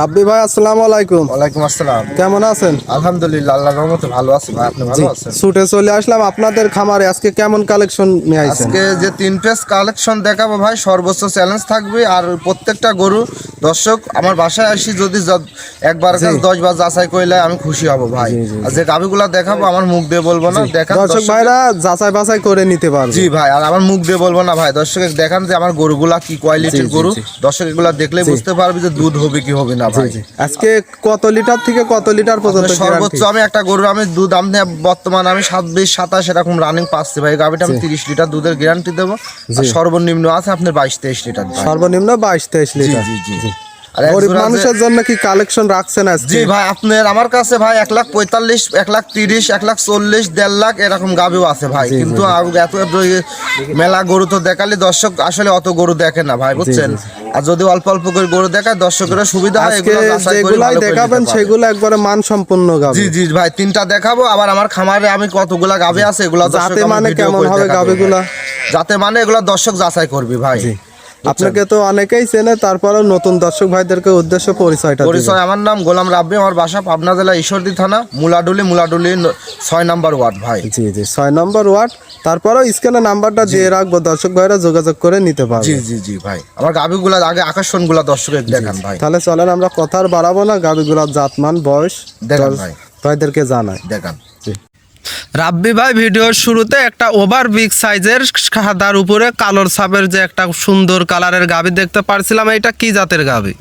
রাব্বি ভাই আসসালামু আলাইকুম। ওয়ালাইকুম আসসালাম। কেমন আছেন? আলহামদুলিল্লাহ আল্লাহর রহমতে ভালো আছি ভাই আপনি ভালো আছেন? ছুটে চলে আসলাম। আপনাদের খামারে আজকে কেমন কালেকশন নিয়ে আইছেন? আজকে যে তিন পেজ কালেকশন দেখাবো ভাই সর্বোচ্চ চ্যালেঞ্জ থাকবে। আর প্রত্যেকটা গরু দর্শক আমার বাসায় আসি যদি একবার কাজ দশ বার যাচাই করলে আমি খুশি হব ভাই। আর যে গাভিগুলা দেখাবো আমার মুখ দিয়ে বলব না। দেখান দর্শক দর্শক- ভাইরা যাচাই বাছাই করে নিতে পারবে। জি ভাই আর আমার মুখ দিয়ে বলব না ভাই। দর্শক দেখান যে আমার গরুগুলা কি কোয়ালিটির গরু। দর্শক এগুলা দেখলে বুঝতে পারবে যে দুধ হবে কি হবে না। ভাই। আজকে কত লিটার থেকে কত লিটার পর্যন্ত সর্বোচ্চ আমি একটা গরুর আমি দুধ আমি বর্তমানে আমি ছাব্বিশ সাতাশ এরকম রানিং পাচ্ছি ভাই। গাভিটা আমি তিরিশ লিটার দুধের গ্যারান্টি দেবো। সর্বনিম্ন আছে আপনার বাইশ তেইশ লিটার। সর্বনিম্ন বাইশ তেইশ লিটার। জি জি। জি। আর এক গরিব মানুষের জন্য কি কালেকশন রাখছেন আজকে? জি ভাই আপনার আমার কাছে ভাই এক লাখ পঁয়তাল্লিশ এক লাখ তিরিশ এক লাখ চল্লিশ দেড় লাখ এরকম গাভিও আছে ভাই। কিন্তু আর এত এত মেলা গরু তো দেখালে দর্শক আসলে অত গরু দেখে না ভাই বুঝছেন? আর যদি অল্প অল্প করে গরু দেখায় দর্শকের সুবিধা হয় এগুলো যেগুলাই দেখাবেন সেগুলো একবারে মান সম্পন্ন জি জি ভাই তিনটা দেখাবো আবার আমার খামারে আমি কতগুলা গাভি আছে এগুলা যাতে মানে কেমন হবে গাভীগুলা? যাতে মানে এগুলা দর্শক যাচাই করবি ভাই। আপনাকে তো অনেকেই চেনে তারপরেও নতুন দর্শক ভাইদেরকে উদ্দেশ্য পরিচয়টা পরিচয় আমার নাম গোলাম রাব্বি আমার বাসা পাবনা জেলা ঈশ্বরদী থানা মুলাডুলি মুলাডুলি ছয় নম্বর ওয়ার্ড ভাই। জি জি ছয় নম্বর ওয়ার্ড। তারপরেও স্ক্যানে নাম্বারটা দিয়ে রাখব দর্শক ভাইরা যোগাযোগ করে নিতে জি পারবে। জি জি ভাই। আমার গাভিগুলা আগে আকর্ষণগুলা দর্শকের দেখান ভাই। তাহলে চলেন আমরা কথার বাড়াবো না গাবিগুলার জাতমান বয়স দেখান ভাই। ভাইদেরকে জানাই। দেখান। রাব্বি ভাই ভিডিওর শুরুতে একটা ওভার বিগ সাইজের সাদার উপরে কালোর ছাপের যে একটা সুন্দর কালারের গাবি দেখতে পারছিলাম এটা কি জাতের গাবি?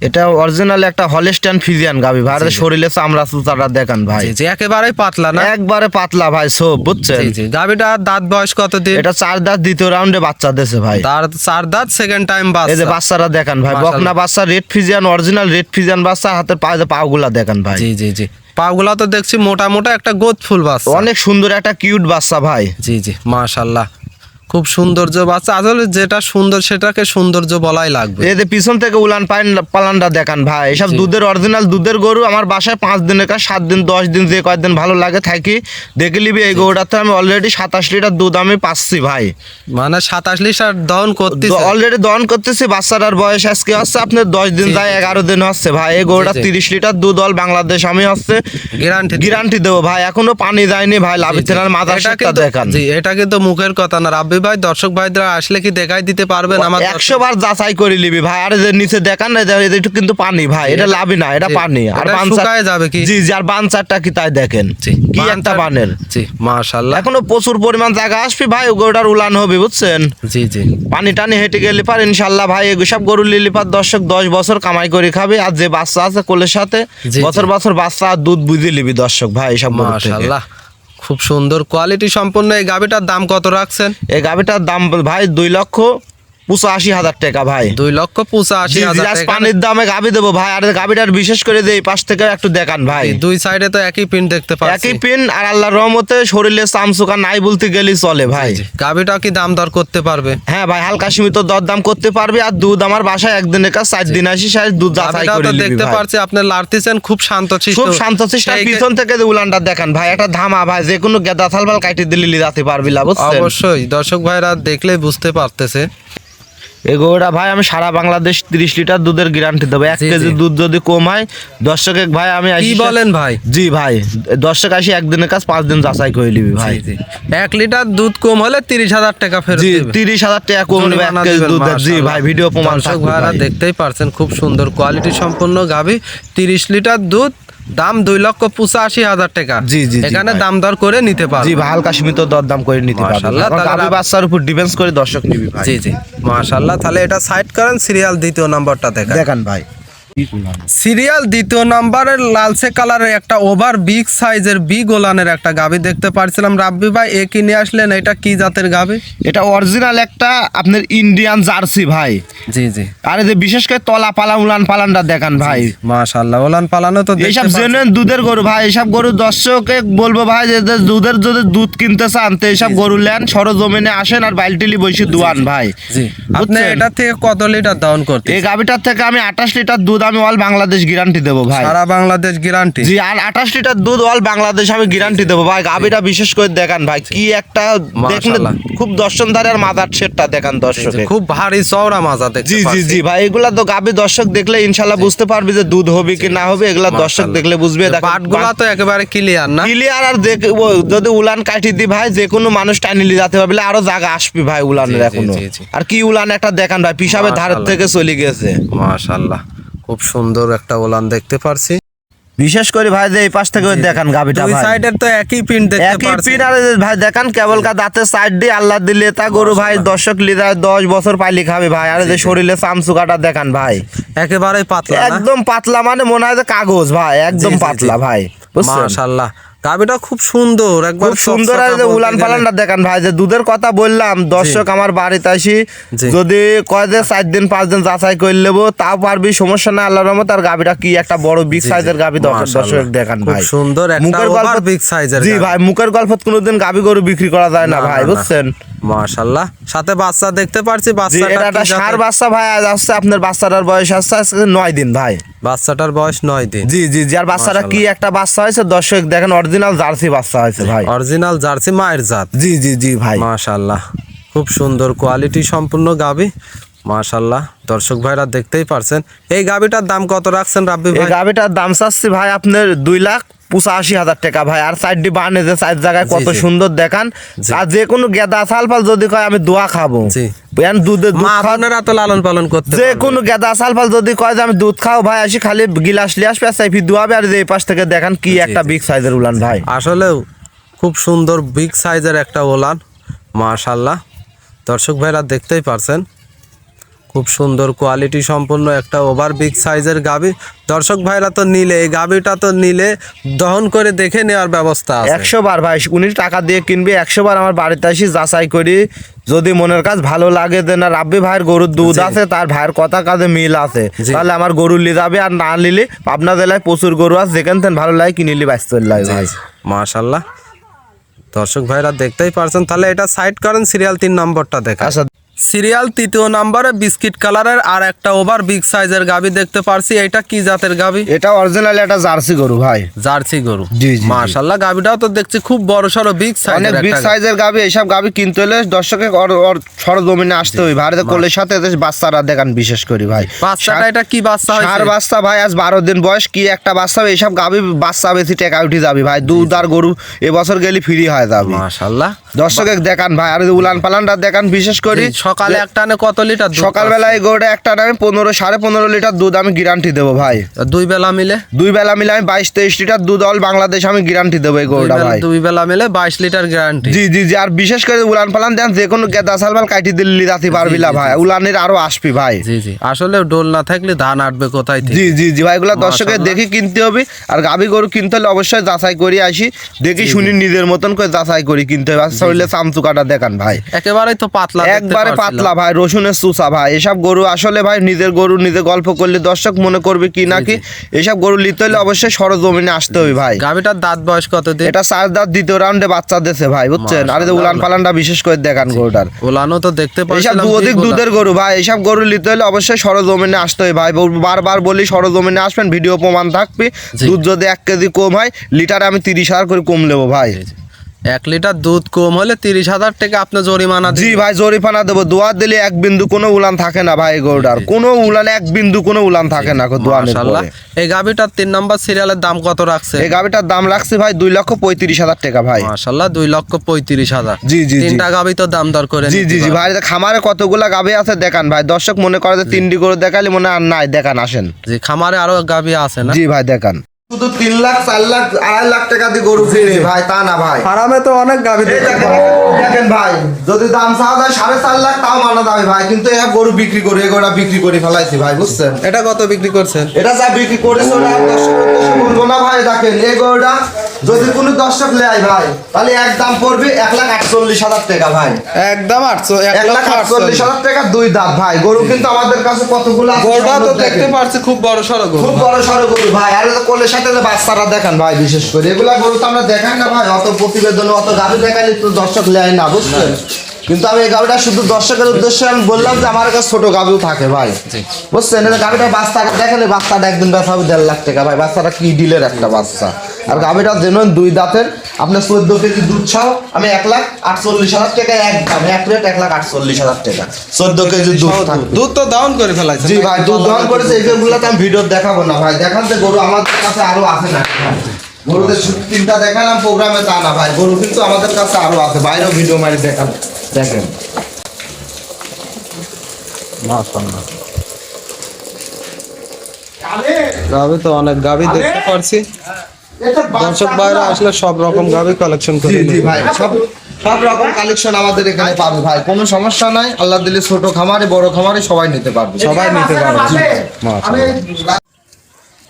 এটা অরিজিনাল একটা হলিস্টান ফিজিয়ান গাবি ভাই শরীরে চামড়া সুতাটা দেখান ভাই। জি একেবারেই পাতলা না? একবারে পাতলা ভাই সব বুঝছেন? জি গাবিটা দাঁত বয়স কত দিন? এটা চার দাঁত দ্বিতীয় রাউন্ডে বাচ্চা দিয়েছে ভাই। তার চার দাঁত সেকেন্ড টাইম বাচ্চা। এই যে বাচ্চা বাচ্চারা দেখান ভাই বকনা বাচ্চা red Friesian original red Friesian বাচ্চা হাতের পায়ে পাগুলা দেখান ভাই। জি জি জি। পাগুলা তো দেখছি মোটা মোটা একটা গোদ ফুল বাচ্চা। অনেক সুন্দর একটা কিউট বাচ্চা ভাই। জি জি মাশাল্লাহ। খুব সৌন্দর্য বাচ্চা। আসলে যেটা সুন্দর সেটাকে সৌন্দর্য বলাই লাগবে। এই যে পিছন থেকে উলান পাইন পালানটা দেখান ভাই। এসব দুধের অরিজিনাল দুধের গরু আমার বাসায় পাঁচ দিনের কাজ সাত দিন দশ দিন যে কয়েকদিন ভালো লাগে থাকি। দেখে নিবি এই গরুটাতে আমি অলরেডি সাতাশ লিটার দুধ আমি পাচ্ছি ভাই। মানে সাতাশ লিটার দহন করতেছে। অলরেডি দহন করতেছি বাচ্চাটার বয়স আজকে হচ্ছে আপনার দশ দিন যায় এগারো দিন হচ্ছে ভাই। এই গরুটা। তিরিশ লিটার দুধ অল বাংলাদেশ আমি হচ্ছে গ্যারান্টি গ্যারান্টি দেবো ভাই। এখনও পানি যায়নি ভাই লাভিতেনার কিন্তু দেখান। এটা কিন্তু মুখের কথা না রাব্বি ভাই দর্শক ভাইদের আসলে কি দেখাই দিতে পারবেন আমার একশো বার যাচাই করে নিবি ভাই আর যে নিচে দেখান না এটা কিন্তু পানি ভাই এটা লাভি না এটা পানি আর শুকায় যাবে কি? জি জি আর বানচারটা কি তাই দেখেন কি একটা বানের। জি মাশাআল্লাহ। এখনও প্রচুর পরিমাণ জায়গা আসবি ভাই গরুটার উলান হবে বুঝছেন? জি জি। পানি টানি হেঁটে গেলে পার ইনশাল্লাহ ভাই এসব গরু লিলি পার দর্শক দশ বছর কামাই করে খাবে আর যে বাচ্চা আছে কোলের সাথে বছর বছর বাচ্চা আর দুধ বুঝে নিবি দর্শক ভাই এসব। মাশাআল্লাহ। খুব সুন্দর। কোয়ালিটি সম্পন্ন এই গাবিটার দাম কত রাখছেন? এই গাভিটার দাম ভাই দুই লক্ষ পঁচাশি হাজার টাকা ভাই। দুই লক্ষ পঁচাশি হাজার পানির দামে গাভি দেবো ভাই আর গাভিটার বিশেষ করে যে পাশ থেকে একটু দেখান ভাই। দুই সাইডে তো একই পিন দেখতে পাচ্ছি। একই পিন আর আল্লাহর রহমতে শরীরে চামচুকা নাই বলতে গেলেই চলে ভাই। গাবিটা কি দাম দর করতে পারবে? হ্যাঁ ভাই হালকা সীমিত দরদাম করতে পারবি আর দুধ আমার বাসায় একদিনের কাজ চার দিন আসি সার দুধ যাচাই করে দেখতে পারছি আপনি লাড়তেছেন খুব শান্ত খুব শান্ত পিছন থেকে উলানটা দেখান ভাই একটা ধামা ভাই যে কোনো গেদা থালবাল কাটি দিলে লিজাতে পারবি বুঝছেন? অবশ্যই। দর্শক ভাইরা দেখলেই বুঝতে পারতেছে। এই গরুটা ভাই আমি সারা বাংলাদেশ তিরিশ লিটার দুধের গ্যারান্টি দেবো। এক কেজি দুধ যদি কম হয় দর্শকে ভাই আমি কি বলেন ভাই? জি ভাই দর্শক আসি একদিনের কাজ পাঁচ দিন যাচাই করে নিবি ভাই। এক লিটার দুধ কম হলে তিরিশ হাজার টাকা ফেরত তিরিশ হাজার টাকা কম নেবে এক কেজি দুধ জি ভাই ভিডিও প্রমাণ দর্শক ভাইরা দেখতেই পারছেন খুব সুন্দর কোয়ালিটি সম্পন্ন গাভী। তিরিশ লিটার দুধ দাম দুই লক্ষ পঁচাশি হাজার টাকা। জি, জি, জি, এখানে দাম দর করে নিতে জি পারবে কাশ্মীর হালকা সীমিত দরদাম করে নিতে পারবে। মাশাআল্লাহ, বাচ্চার উপর ডিফেন্স করে দর্শক নিবি জি জি। মাশাল্লাহ তাহলে এটা সাইড করেন সিরিয়াল দ্বিতীয় নাম্বারটা দেখেন। দেখেন ভাই। সিরিয়াল দ্বিতীয় নাম্বারের লালচে কালারের একটা ওভার বিগ সাইজের বি গোলানের একটা গাভী দেখতে পারছিলাম। রাব্বি ভাই এ কিনে আসলেন? এটা কি জাতের গাভী এটা অরিজিনাল একটা আপনার ইন্ডিয়ান জার্সি ভাই। জি জি। আর যে বিশেষ করে তলা পালা উলান পালানটা দেখান ভাই। মাশাল্লাহ ওলান পালানো তো এইসব। জেনুইন দুধের গরু ভাই এইসব গরু দর্শকে বলব ভাই যে দুধের যদি দুধ কিনতে চান তো এইসব গরু নেন সরজমিনে আসেন আর বালটিলি বসে দুয়ান ভাই। জি। আপনি? এটা থেকে কত লিটার দাউন করতে এই গাভিটার থেকে আমি আঠাশ লিটার দুধ দুধ আমি অল বাংলাদেশ গ্যারান্টি দেবো ভাই। সারা বাংলাদেশ গ্যারান্টি জি আর আঠাশ লিটার দুধ অল বাংলাদেশ আমি গ্যারান্টি দেবো ভাই। গাবিটা বিশেষ করে দেখান ভাই কি একটা দেখলে। খুব দর্শনধারে আর মাদার সেটটা দেখান দর্শকে। খুব ভারী চওড়া মাজা দেখতে জি জি জি ভাই এগুলা তো গাবি দর্শক দেখলে ইনশাল্লাহ বুঝতে পারবে যে দুধ হবে কি না হবে এগুলা দর্শক। দেখলে বুঝবে। পাটগুলা তো একেবারে ক্লিয়ার না। ক্লিয়ার আর দেখ যদি উলান কাটি দি ভাই যে কোনো মানুষ টানিলি যেতে পারবে আরও জায়গা আসবে ভাই উলানের এখনও। আর কি উলান একটা দেখান ভাই পিসাবের ধারের থেকে চলে গেছে। মাশাআল্লাহ। খুব সুন্দর একটা ওলান দেখতে পারছি। বিশেষ করে ভাই এই পাশ থেকে ওই দেখান গাবিটা দুই ভাই। সাইডের তো একই পিন দেখতে একই পিন আর ভাই দেখান কেবল কা দাঁতের সাইড দিয়ে আল্লাহ দিলে তা গরু ভাই দর্শক লিদার দশ বছর পাইলি খাবে ভাই। আর এই যে শরীরে চামচুকাটা দেখান ভাই। একেবারে পাতলা না? একদম পাতলা মানে মনে হয় যে কাগজ ভাই একদম। পাতলা ভাই মাশাআল্লাহ। গাবিটা খুব সুন্দর একবার খুব সুন্দর আর যে উলান পালানটা দেখান ভাই যে দুধের কথা বললাম দর্শক আমার বাড়িতে আসি যদি কয় যে চার দিন পাঁচ দিন যাচাই করে নেব তাও পারবি সমস্যা না আল্লাহর রহমত আর গাবিটা কি একটা বড় বিগ। সাইজের গাবি দর্শক দেখান ভাই। সুন্দর একটা মুখের গল্প বিগ সাইজের জি ভাই মুখের গল্প কোনোদিন গাবি গরু বিক্রি করা যায় না ভাই বুঝছেন? মাশাআল্লাহ। সাথে বাচ্চা দেখতে পারছি বাচ্চাটা এটা সার বাচ্চা ভাই আজ আসছে আপনার বাচ্চাটার বয়স আসছে আজকে নয় দিন ভাই। বাচ্চাটার বয়স নয় দিন। জি জি জি আর বাচ্চাটা কি একটা বাচ্চা হয়েছে দর্শক দেখেন অরিজিনাল জার্সি বাচ্চা হয়েছে ভাই। অরিজিনাল জার্সি মায়ের জাত। জি জি জি ভাই। মাশাআল্লাহ। খুব সুন্দর কোয়ালিটি সম্পূর্ণ গাবি। মাশাআল্লাহ। দর্শক ভাইরা দেখতেই পারছেন। এই গাবিটার দাম কত রাখছেন রাব্বি ভাই? গাভিটার দাম চাচ্ছি ভাই আপনার দুই লাখ পঁচাশি হাজার টাকা ভাই। আর সাইড সাইডটি বানে যে সাইড জায়গায় কত সুন্দর দেখান। আর যে কোনো গেদা সালফাল যদি কয় আমি দোয়া খাব। খাওয়া- বোনেরা তো লালন পালন করতে যে। কোনো গেদা সালফাল যদি কয় যে আমি দুধ খাও ভাই আসি খালি গিলাস লিয়ে আসবে আর সাইফি দুয়াবে আর এই পাশ থেকে দেখান কি একটা বিগ সাইজের উলান ভাই। আসলেও খুব সুন্দর বিগ সাইজের একটা ওলান মাশাল্লাহ দর্শক ভাইরা দেখতেই পারছেন। খুব সুন্দর কোয়ালিটি সম্পন্ন একটা ওভার বিগ সাইজের গাবি। দর্শক ভাইরা তো নিলে এই গাবিটা তো নিলে দহন করে দেখে নেওয়ার ব্যবস্থা আছে। একশো বার ভাই উনি টাকা দিয়ে কিনবে একশো বার আমার বাড়িতে আসি যাচাই করি। যদি মনের কাজ ভালো লাগে যে না রাব্বি ভাইয়ের গরুর দুধ আছে তার ভাইয়ের কথা কাজে মিল আছে। তাহলে আমার গরু নিয়ে যাবে আর না নিলে পাবনা জেলায় প্রচুর গরু আছে যেখান থেকে ভালো লাগে কিনিলি বাইশ চল্লাই ভাই। মাশাল্লাহ দর্শক ভাইরা দেখতেই পারছেন তাহলে এটা সাইড করেন সিরিয়াল তিন নম্বরটা দেখা আচ্ছা। সিরিয়াল তৃতীয় নম্বরে বিস্কিট কালারের আর একটা ওভার বিগ সাইজের গাবি দেখতে পারছি। এটা কি জাতের গাবি? এটা অরিজিনাল একটা জার্সি গরু ভাই। জার্সি গরু। জি, জি। মাশাল্লাহ গাবিটাও তো দেখছি খুব বড় সড়ো বিগ অনেক বিগ সাইজের গাবি এইসব গাবি কিনতে হলে দর্শকে সরজমিনে আসতে হবে। ভারতে কোলের সাথে এদের বাচ্চারা দেখান বিশেষ করি ভাই। বাচ্চাটা এটা কি বাচ্চা সার হয়েছে বাচ্চা ভাই আজ বারো দিন বয়স কি একটা বাচ্চা এইসব গাবি বাচ্চা বেশি টেকা উঠে যাবে ভাই। দুধ আর গরু এবছর গেলে ফ্রি হয়ে যাবে। মাশাল্লাহ দর্শকে দেখান ভাই আর উলান পালানটা দেখান বিশেষ করি। সকালে একটা নে কত লিটার সকালবেলা এই গরুটা একটা নামে পনেরো সাড়ে পনেরো লিটার দুধ আমি গ্যারান্টি দেবো ভাই। দুই বেলা মিলে? দুই বেলা মিলে আমি বাইশ তেইশ লিটার দুধ অল বাংলাদেশ আমি গ্যারান্টি দেবো এই গরুটা ভাই। দুই বেলা মিলে বাইশ লিটার গ্যারান্টি জি জি জি আর বিশেষ করে উলান পালান দেন যে কোনো গেদা সালবাল কাটি দিল্লি যাতে পারবি না ভাই। উলানের আরও আসবি ভাই। জি জি আসলে ডোল না থাকলে ধান আটবে কোথায় জি জি জি ভাই এগুলো দর্শকের। দেখি কিনতে হবে আর গাভি গরু কিনতে হলে অবশ্যই যাচাই করি আসি দেখি শুনি নিজের মতন করে যাচাই করি কিনতে হবে। আর শরীরে চামচুকাটা দেখান ভাই। একেবারেই তো পাতলা একবারে। পাতলা ভাই রসুনের চুষা ভাই। এসব গরু আসলে ভাই নিজের গরু নিজে গল্প করলে দর্শক মনে করবে কি নাকি এসব গরু নিতে হলে অবশ্যই সরজমিনে আসতে হবে ভাই। গাভিটার দাঁত বয়স কত দিন? এটা চার দাঁত দ্বিতীয় রাউন্ডে বাচ্চা দিয়েছে ভাই বুঝছেন? আর যে উলান পালানটা বিশেষ করে দেখান গরুটার। ওলানো তো দেখতে দু অধিক দুধের গরু ভাই এইসব গরু নিতে হলে অবশ্যই সরজমিনে আসতে হবে ভাই। বারবার বলি সরজমিনে আসবেন ভিডিও প্রমাণ থাকবে। দুধ যদি এক কেজি কম হয় লিটারে আমি তিরিশ হাজার করে কম নেব ভাই। এক লিটার দুধ কম হলে তিরিশ হাজার টাকা আপনি জরিমানা জি ভাই জরিফানা দেবো। দোয়া দিলে এক বিন্দু কোনো উলান থাকে না ভাই গরুটার। কোনো উলান এক বিন্দু কোনো উলান থাকে না মাশাআল্লাহ। এই গাভিটার তিন নম্বর সিরিয়ালের দাম কত রাখছে? এই গাভিটার দাম রাখছে ভাই দুই লক্ষ পঁয়ত্রিশ হাজার টাকা ভাই। মাশাআল্লাহ দুই লক্ষ পঁয়ত্রিশ হাজার। জি, জি। তিনটা গাভি তো দাম দর করে জি জি জি। ভাই খামারে কতগুলা গাভি আছে দেখান ভাই। দর্শক মনে করে যে তিনটি গরু দেখালে মনে হয় আর নাই দেখান আসেন। জি খামারে আরও গাভি আছে না? জি ভাই দেখান। শুধু তিন লাখ চার লাখ আড়াই লাখ টাকা দিয়ে গরু ফিরে ভাই তা না ভাই। আরামে তো অনেক গাভী দেখেন, ভাই যদি দাম চাওয়া যায় সাড়ে চার লাখ তাও মানা দামি ভাই। কিন্তু এই গরু বিক্রি করে গরুটা বিক্রি করে ফেলাইছি ভাই বুঝছেন? এটা কত বিক্রি করছেন? এটা যা বিক্রি করেছে ওটা বলব না ভাই দেখেন এই গরুটা যদি কোনো দর্শক নেয় ভাই তাহলে এক দাম পড়বে এক লাখ আটচল্লিশ হাজার টাকা ভাই। একদম আটশো এক লাখ আটচল্লিশ। হাজার টাকা দুই দাঁত ভাই। গরু কিন্তু আমাদের কাছে কতগুলো আছে গরুটা তো দেখেন। দেখতে পারছি খুব বড় সড়ো গরু খুব বড় সড়ো গরু ভাই। আর কোলের সাথে বাচ্চারা দেখান ভাই বিশেষ করে। এগুলা গরু তো আমরা দেখাই না ভাই। অত প্রতিবেদন অত গাড়ি দেখালে তো দর্শক লেয় না বুঝছেন? কিন্তু আমি এই গাভিটা শুধু দর্শকের উদ্দেশ্যে আমি বললাম যে আমার কাছে ছোট গাভিও থাকে ভাই। বুঝছেন? গাভিটা বাচ্চাটা দেখেন বাচ্চাটা একদিন ব্যথা হবে দেড় লাখ টাকা। ভাই বাচ্চাটা কি ডিলের একটা বাচ্চা। আর গাভিটা জেনুইন দুই দাঁতের। আপনার চোদ্দ কেজি দুধ ছাও আমি এক লাখ আটচল্লিশ হাজার টাকা এক দাম। এক রেট এক লাখ আটচল্লিশ হাজার টাকা। চোদ্দ কেজি দুধ দুধ তো ডাউন করে ফেলাইছে। জি ভাই দুধ দহন করেছে এইগুলো তো আমি ভিডিও দেখাবো না ভাই। দেখান যে গরু আমাদের কাছে আরও আছে না। গরুদের তিনটা দেখালাম প্রোগ্রামে তা না ভাই। গরু কিন্তু আমাদের কাছে আরও আছে। বাইরেও ভিডিও মারি দেখান দেখেন। গাভি? তো অনেক গাভি দেখতে পারছি। দর্শক ভাইরা আসলে সব রকম গাভি কালেকশন করে জি জি ভাই সব সব রকম কালেকশন আমাদের এখানে পাবে ভাই। কোনো সমস্যা নাই। আল্লাহ দিলে ছোট খামারে বড় খামারে সবাই নিতে পারবে। সবাই নিতে পারবে।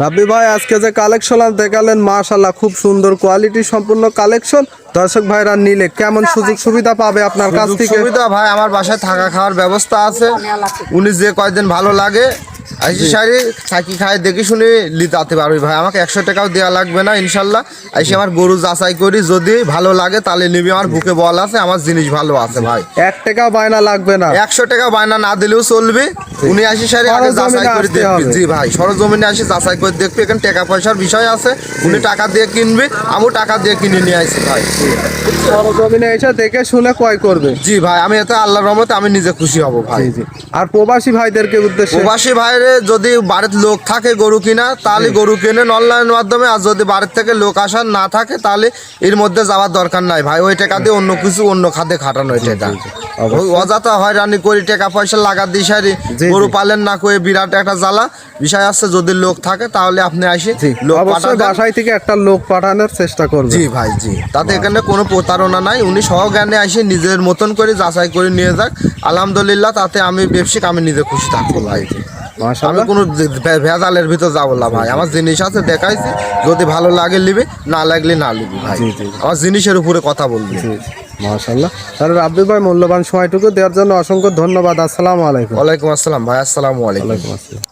রাব্বি ভাই আজকে যে কালেকশন দেখালেন মাশাল্লাহ খুব সুন্দর কোয়ালিটি সম্পূর্ণ কালেকশন দর্শক ভাইরা নিলে কেমন সুযোগ সুবিধা পাবে আপনার কাছ থেকে? সুবিধা ভাই আমার বাসায় থাকা খাওয়ার ব্যবস্থা আছে। উনি যে কয়েকদিন ভালো লাগে আইসি সারি থাকি খাই দেখে শুনে লিতাতে পারবি ভাই। আমাকে একশো টাকাও দেওয়া লাগবে না ইনশাল্লাহ। আইসি আমার গরু যাচাই করি যদি ভালো লাগে তাহলে নিবি। আমার বুকে বল আছে আমার জিনিস ভালো আছে ভাই। এক টাকা বায়না লাগবে না। একশো টাকা বায়না না দিলেও চলবে। উনি আসি সারি আগে যাচাই করে দেখবি। জি ভাই সরজমিনে আসি যাচাই করে দেখবি। এখানে টাকা পয়সার বিষয় আছে। উনি টাকা দিয়ে কিনবে আমিও টাকা দিয়ে কিনে নিয়ে আসি ভাই। সরজমিনে এসে দেখে শুনে ক্রয় করবে। জি ভাই আমি এতে আল্লাহর রহমতে আমি নিজে খুশি হব ভাই। আর প্রবাসী ভাইদেরকে উদ্দেশ্যে? প্রবাসী ভাইরে যদি বাড়ির লোক থাকে গরু কিনা তাহলে গরু কেনেন অনলাইন মাধ্যমে আর যদি বাড়ির থেকে লোক আসার না থাকে তাহলে এর মধ্যে যাওয়ার দরকার নাই ভাই। ওই টাকা দিয়ে অন্য কিছু অন্য খাতে খাটানো টাকা। অযথা হয়রানি করি টাকা পয়সা লাগা দিই সারি। গরু। পালেন না করে বিরাট একটা জ্বালা। বিষয় আছে যদি লোক থাকে তাহলে আপনি আসে লোক বাসায় থেকে একটা লোক পাঠানোর চেষ্টা করবে। জি ভাই জি। তাতে এখানে কোনো প্রতারণা নাই। উনি সহজ্ঞানে আসে নিজের মতন করে যাচাই করে নিয়ে যাক। আলহামদুলিল্লাহ তাতে আমি ব্যবসায়িক আমি নিজে খুশি থাকব ভাই। আমি কোনো ভেজালের ভিতর যাব না ভাই। আমার জিনিস আছে দেখাইছি। যদি ভালো লাগে নিবি না লাগলে না ভাই। জি। আমার জিনিসের উপরে কথা বলবি। মাশাল্লাহ তাহলে রাব্বি ভাই মূল্যবান সময়টুকু দেওয়ার জন্য অসংখ্য ধন্যবাদ। আসসালামু আলাইকুম। ওয়ালাইকুম আসসালাম ভাই আসসালামু আলাইকুম। আসসালাম।